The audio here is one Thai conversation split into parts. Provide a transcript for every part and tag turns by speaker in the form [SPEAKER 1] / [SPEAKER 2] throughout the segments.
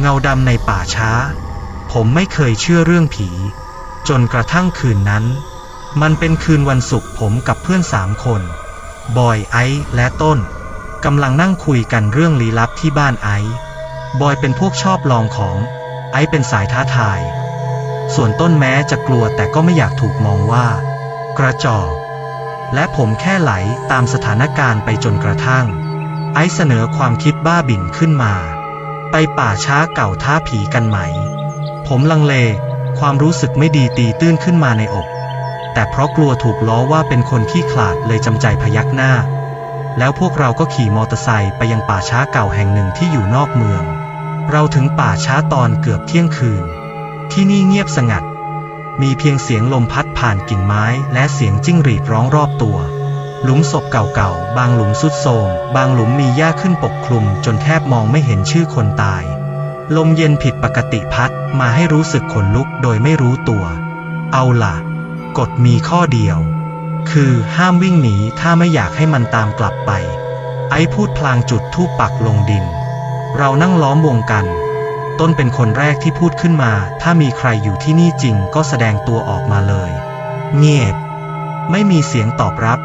[SPEAKER 1] เงาดำในป่าช้า ผมไม่เคยเชื่อเรื่องผี จนกระทั่งคืนนั้น มันเป็นคืนวันศุกร์ผมกับเพื่อนสามคน บอยไอซ์และต้นกำลังนั่งคุยกันเรื่องลี้ลับที่บ้านไอซ์บอยเป็นพวกชอบลองของ ไอซ์เป็นสายท้าทาย ส่วนต้นแม้จะกลัวแต่ก็ไม่อยากถูกมองว่า กระจอกและผมแค่ไหลตามสถานการณ์ไปจนกระทั่ง ไอซ์เสนอความคิดบ้าบิ่นขึ้นมา ไปป่าช้าเก่าท้าผีกันไหม ผมลังเล ความรู้สึกไม่ดีตีตื้นขึ้นมาในอก แต่เพราะกลัวถูกล้อว่าเป็นคนขี้ขลาดเลยจำใจพยักหน้า แล้วพวกเราก็ขี่มอเตอร์ไซค์ไปยังป่าช้าเก่าแห่งหนึ่งที่อยู่นอกเมือง เราถึงป่าช้าตอนเกือบเที่ยงคืน ที่นี่เงียบสงัด มีเพียงเสียงลมพัดผ่านกิ่งไม้และเสียงจิ้งหรีดร้องรอบตัว หลุมศพเก่าๆ บางหลุมสุดโทมบางหลุมมีหญ้าขึ้นปกคลุม จนแทบมองไม่เห็นชื่อคนตาย ลมเย็นผิดปกติพัดมาให้รู้สึกขนลุกโดยไม่รู้ตัว เอาล่ะ กฎมีข้อเดียว คือห้ามวิ่งหนีถ้าไม่อยากให้มันตามกลับไป ไอ้พูดพลางจุดทูปปักลงดิน เรานั่งล้อมวงกัน ต้นเป็นคนแรกที่พูดขึ้นมา ถ้ามีใครอยู่ที่นี่จริงก็แสดงตัวออกมาเลย เงียบ ไม่มีเสียงตอบรับ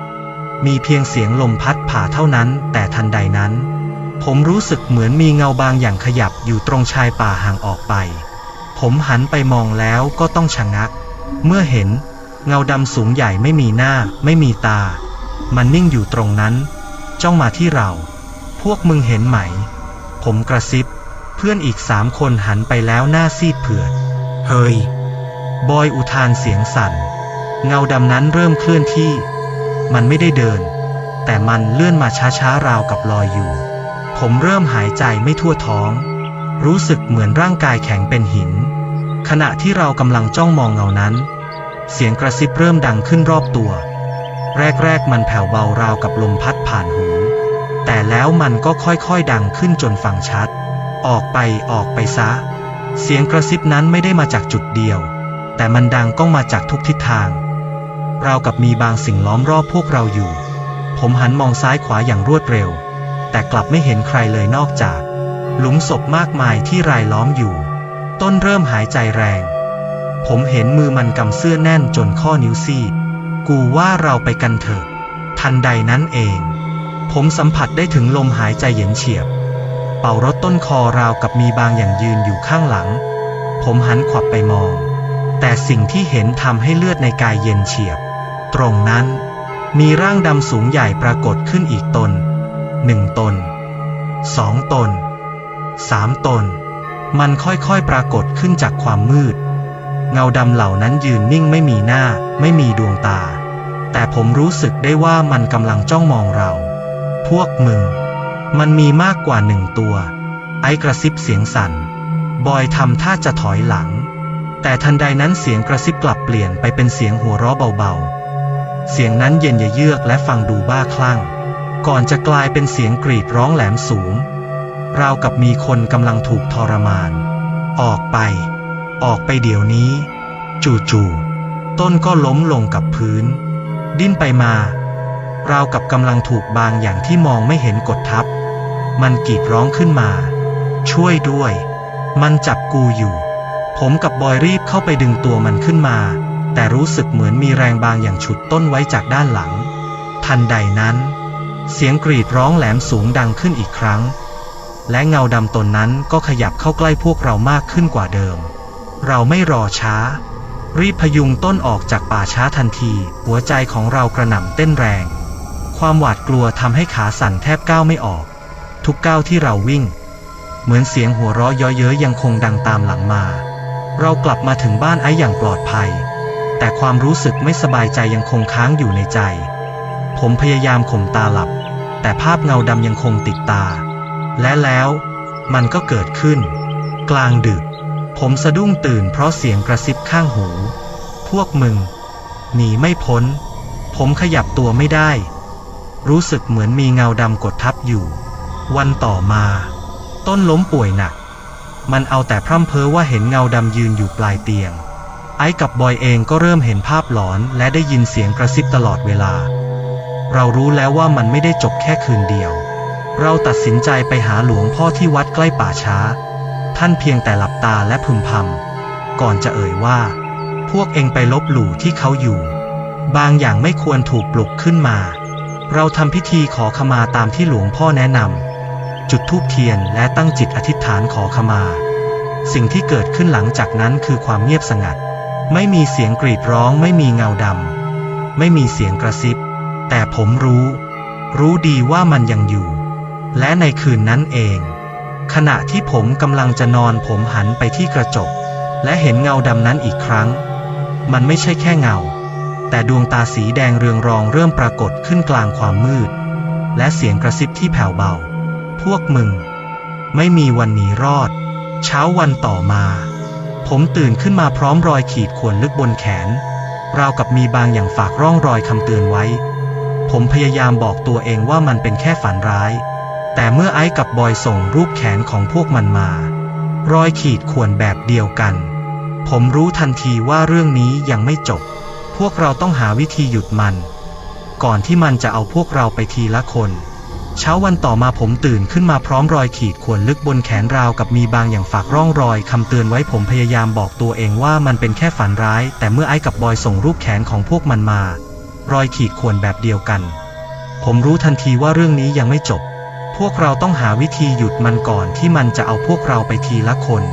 [SPEAKER 1] มีเพียงเสียงลมพัดผ่าเท่านั้น แต่ทันใดนั้น ผมรู้สึกเหมือนมีเงาบางอย่างขยับอยู่ตรงชายป่าห่างออกไป ผมหันไปมองแล้วก็ต้องชะงัก เมื่อเห็น เงาดำสูงใหญ่ไม่มีหน้า ไม่มีตา มันนิ่งอยู่ตรงนั้น จ้องมาที่เรา พวกมึงเห็นไหม ผมกระซิบ เพื่อนอีกสามคนหันไปแล้วหน้าซีดเผือด เฮ้ย บอยอุทานเสียงสั่น เงาดำนั้นเริ่มเคลื่อนที่ มันไม่ได้เดิน แต่มันเลื่อนมาช้าๆราวกับลอยอยู่ ผมเริ่มหายใจไม่ทั่วท้อง รู้สึกเหมือนร่างกายแข็งเป็นหิน ขณะที่เรากำลังจ้องมองเงานั้น เสียงกระซิบเริ่มดังขึ้นรอบตัว แรกๆมันแผ่วเบาราวกับลมพัดผ่านหู แต่แล้วมันก็ค่อยๆดังขึ้นจนฟังชัด ออกไปออกไปซะ เสียงกระซิบนั้นไม่ได้มาจากจุดเดียว แต่มันดังก้องมาจากทุกทิศทาง ราวกับมีบางสิ่งล้อมรอบพวกเราอยู่ ผมหันมองซ้ายขวาอย่างรวดเร็ว แต่กลับไม่เห็นใครเลยนอกจาก หลุมศพมากมายที่รายล้อมอยู่ ต้นเริ่มหายใจแรง ผมเห็นมือมันกำเสื้อแน่นจนข้อนิ้วซีดกูว่าเราไปกันเถอะ ทันใดนั้นเอง ผมสัมผัสได้ถึงลมหายใจเย็นเฉียบ เป่ารถต้นคอราวกับมีบางอย่างยืนอยู่ข้างหลัง ผมหันขวับไปมอง แต่สิ่งที่เห็นทำให้เลือดในกายเย็นเฉียบ ตรงนั้นมีร่างดำสูงใหญ่ปรากฏขึ้นอีกตนหนึ่งตนสองตนสามตน มันค่อยๆปรากฏขึ้นจากความมืด เงาดำเหล่านั้นยืนนิ่งไม่มีหน้า ไม่มีดวงตา แต่ผมรู้สึกได้ว่ามันกำลังจ้องมองเรา พวกมึง มันมีมากกว่าหนึ่งตัว ไอ้กระซิบเสียงสั่น บอยทำท่าจะถอยหลัง แต่ทันใดนั้นเสียงกระซิบกลับเปลี่ยนไปเป็นเสียงหัวเราะเบาๆ เสียงนั้นเย็นเยือกและฟังดูบ้าคลั่ง ก่อนจะกลายเป็นเสียงกรีดร้องแหลมสูง ราวกับมีคนกำลังถูกทรมาน ออกไป ออกไปเดี๋ยวนี้ จู่ๆต้นก็ล้มลงกับพื้น ดิ้นไปมา ราวกับกำลังถูกบางอย่างที่มองไม่เห็นกดทับ มันกรีดร้องขึ้นมา ช่วยด้วย มันจับกูอยู่ ผมกับบอยรีบเข้าไปดึงตัวมันขึ้นมา แต่รู้สึกเหมือนมีแรงบางอย่างฉุดต้นไว้จากด้านหลัง ทันใดนั้น เสียงกรีดร้องแหลมสูงดังขึ้นอีกครั้ง และเงาดำตนนั้นก็ขยับเข้าใกล้พวกเรามากขึ้นกว่าเดิม เราไม่รอช้า รีบพยุงต้นออกจากป่าช้าทันที หัวใจของเรากระหน่ำเต้นแรง ความหวาดกลัวทำให้ขาสั่นแทบก้าวไม่ออก ทุกก้าวที่เราวิ่ง เหมือนเสียงหัวเราะเย้อเย้ยยังคงดังตามหลังมา เรากลับมาถึงบ้านไอ้อย่างปลอดภัย แต่ความรู้สึกไม่สบายใจยังคงค้างอยู่ในใจ ผมพยายามข่มตาหลับ แต่ภาพเงาดำยังคงติดตา และแล้วมันก็เกิดขึ้น กลางดึก ผมสะดุ้งตื่นเพราะเสียงกระซิบข้างหู พวกมึง หนีไม่พ้น ผมขยับตัวไม่ได้ รู้สึกเหมือนมีเงาดำกดทับอยู่ วันต่อมา ต้นล้มป่วยหนัก มันเอาแต่พร่ำเพ้อว่าเห็นเงาดำยืนอยู่ปลายเตียง ไอ้กับบอยเองก็เริ่มเห็นภาพหลอนและได้ยินเสียงกระซิบตลอดเวลา เรารู้แล้วว่ามันไม่ได้จบแค่คืนเดียว เราตัดสินใจไปหาหลวงพ่อที่วัดใกล้ป่าช้า ท่านเพียงแต่หลับตาและพึมพำก่อนจะเอ่ยว่า พวกเองไปลบหลู่ที่เขาอยู่ บางอย่างไม่ควรถูกปลุกขึ้นมา เราทำพิธีขอขมาตามที่หลวงพ่อแนะนำจุดธูปเทียนและตั้งจิตอธิษฐานขอขมา สิ่งที่เกิดขึ้นหลังจากนั้นคือความเงียบสงัด ไม่มีเสียงกรีดร้องไม่มีเงาดำ ไม่มีเสียงกระซิบ แต่ผมรู้ รู้ดีว่ามันยังอยู่ และในคืนนั้นเอง ขณะที่ผมกำลังจะนอนผมหันไปที่กระจก และเห็นเงาดำนั้นอีกครั้ง มันไม่ใช่แค่เงา แต่ดวงตาสีแดงเรืองรองเริ่มปรากฏขึ้นกลางความมืด และเสียงกระซิบที่แผ่วเบา พวกมึง ไม่มีวันหนีรอด เช้าวันต่อมา ผมตื่นขึ้นมาพร้อมรอยขีดข่วนลึกบนแขน ราวกับมีบางอย่างฝากร่องรอยคำเตือนไว้ ผมพยายามบอกตัวเองว่ามันเป็นแค่ฝันร้าย แต่เมื่อไอ้กับบอยส่งรูปแขนของพวกมันมา รอยขีดข่วนแบบเดียวกัน ผมรู้ทันทีว่าเรื่องนี้ยังไม่จบ พวกเราต้องหาวิธีหยุดมัน ก่อนที่มันจะเอาพวกเราไปทีละคน เช้าวันต่อมาผมตื่นขึ้นมาพร้อมรอยขีดข่วนลึกบนแขนราวกับมีบางอย่างฝากร่องรอยคำเตือนไว้ผมพยายามบอกตัวเองว่ามันเป็นแค่ฝันร้าย แต่เมื่อไอ้กับบอยส่งรูปแขนของพวกมันมา รอยขีดข่วนแบบเดียวกัน ผมรู้ทันทีว่าเรื่องนี้ยังไม่จบ พวกเราต้องหาวิธีหยุดมันก่อนที่มันจะเอาพวกเราไปทีละคน